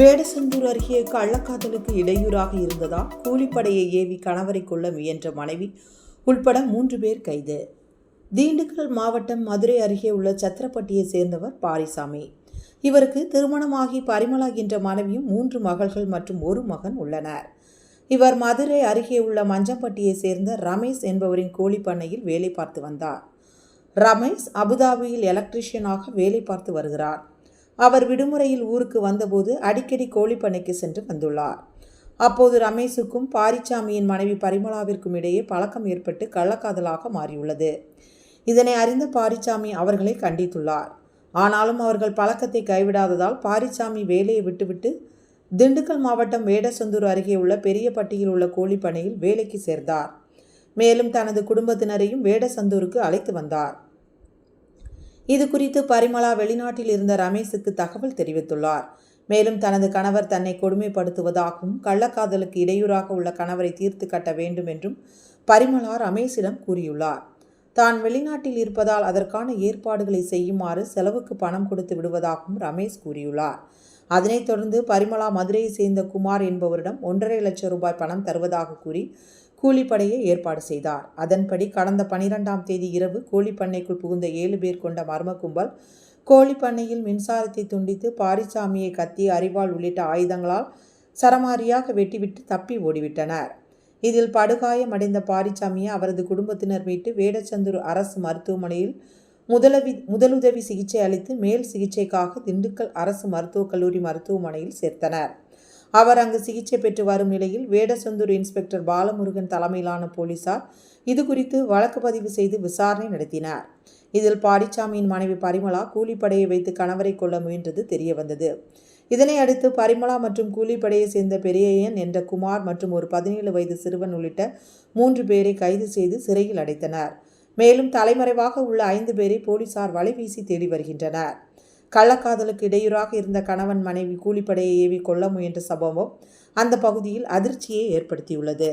வேடசந்தூர் அருகே கள்ளக்காதலுக்கு இடையூறாக இருந்ததால் கூலிப்படையை ஏவி கணவரை கொள்ள முயன்ற மனைவி உள்பட மூன்று பேர் கைது. திண்டுக்கல் மாவட்டம் மதுரை அருகே உள்ள சத்திரப்பட்டியை சேர்ந்தவர் பாரிசாமி. இவருக்கு திருமணமாகி பரிமளா என்ற மனைவியும் மூன்று மகள்கள் மற்றும் ஒரு மகன் உள்ளனர். இவர் மதுரை அருகே உள்ள மஞ்சம்பட்டியை சேர்ந்த ரமேஷ் என்பவரின் கோழி பண்ணையில் வேலை பார்த்து வந்தார். ரமேஷ் அபுதாபியில் எலக்ட்ரீஷியனாக வேலை பார்த்து வருகிறார். அவர் விடுமுறையில் ஊருக்கு வந்தபோது அடிக்கடி கோழிப்பண்ணைக்கு சென்று வந்துள்ளார். அப்போது ரமேஷுக்கும் பாரிச்சாமியின் மனைவி பரிமளாவிற்கும் இடையே பழக்கம் ஏற்பட்டு கள்ளக்காதலாக மாறியுள்ளது. இதனை அறிந்த பாரிச்சாமி அவர்களை கண்டித்துள்ளார். ஆனாலும் அவர்கள் பழக்கத்தை கைவிடாததால் பாரிச்சாமி வேலையை விட்டுவிட்டு திண்டுக்கல் மாவட்டம் வேடசந்தூர் அருகே உள்ள பெரியப்பட்டியில் உள்ள கோழிப்பண்ணையில் வேலைக்கு சேர்ந்தார். மேலும் தனது குடும்பத்தினரையும் வேடசந்தூருக்கு அழைத்து வந்தார். இது குறித்து பரிமளா வெளிநாட்டில் இருந்த ரமேஷுக்கு தகவல் தெரிவித்துள்ளார். மேலும் தனது கணவர் தன்னை கொடுமைப்படுத்துவதாகவும் கள்ளக்காதலுக்கு இடையூறாக உள்ள கணவரை தீர்த்து கட்ட வேண்டும் என்றும் பரிமளா ரமேஷிடம் கூறியுள்ளார். தான் வெளிநாட்டில் இருப்பதால் அதற்கான ஏற்பாடுகளை செய்யுமாறு செலவுக்கு பணம் கொடுத்து விடுவதாகவும் ரமேஷ் கூறியுள்ளார். அதனைத் தொடர்ந்து பரிமளா மதுரையை சேர்ந்த குமார் என்பவரிடம் ஒன்றரை லட்சம் ரூபாய் பணம் தருவதாக கூறி கூலிப்படையை ஏற்பாடு செய்தார். அதன்படி கடந்த பனிரெண்டாம் தேதி இரவு கோழிப்பண்ணைக்குள் புகுந்த ஏழு பேர் கொண்ட மர்ம கும்பல் கோழிப்பண்ணையில் மின்சாரத்தை துண்டித்து பாரிசாமியை கத்தி அரிவாள் உள்ளிட்ட ஆயுதங்களால் சரமாரியாக வெட்டிவிட்டு தப்பி ஓடிவிட்டனர். இதில் படுகாயமடைந்த பாரிசாமியை அவரது குடும்பத்தினர் மீட்டு வேடச்சந்தூர் அரசு மருத்துவமனையில் முதலவி முதலுதவி சிகிச்சை அளித்து மேல் சிகிச்சைக்காக திண்டுக்கல் அரசு மருத்துவக் கல்லூரி மருத்துவமனையில் சேர்த்தனர். அவர் அங்கு சிகிச்சை பெற்று வரும் நிலையில் வேடசந்தூர் இன்ஸ்பெக்டர் பாலமுருகன் தலைமையிலான போலீசார் இது குறித்து வழக்கு பதிவு செய்து விசாரணை நடத்தினார். இதில் பாடிச்சாமியின் மனைவி பரிமளா கூலிப்படையை வைத்து கணவரை கொள்ள முயன்றது தெரிய வந்தது இதனை அடுத்து பரிமளா மற்றும் கூலிப்படையை சேர்ந்த பெரியன் என்ற குமார் மற்றும் ஒரு பதினேழு வயது சிறுவன் உள்ளிட்ட மூன்று பேரை கைது செய்து சிறையில் அடைத்தனர். மேலும் தலைமறைவாக உள்ள ஐந்து பேரை போலீசார் வலைவீசி தேடி வருகின்றனர். கள்ளக்காதலுக்கு இடையூறாக இருந்த கணவன் மனைவி கூலிப்படையை ஏவி கொள்ள முயன்ற சம்பவம் அந்த பகுதியில் அதிர்ச்சியை ஏற்படுத்தியுள்ளது.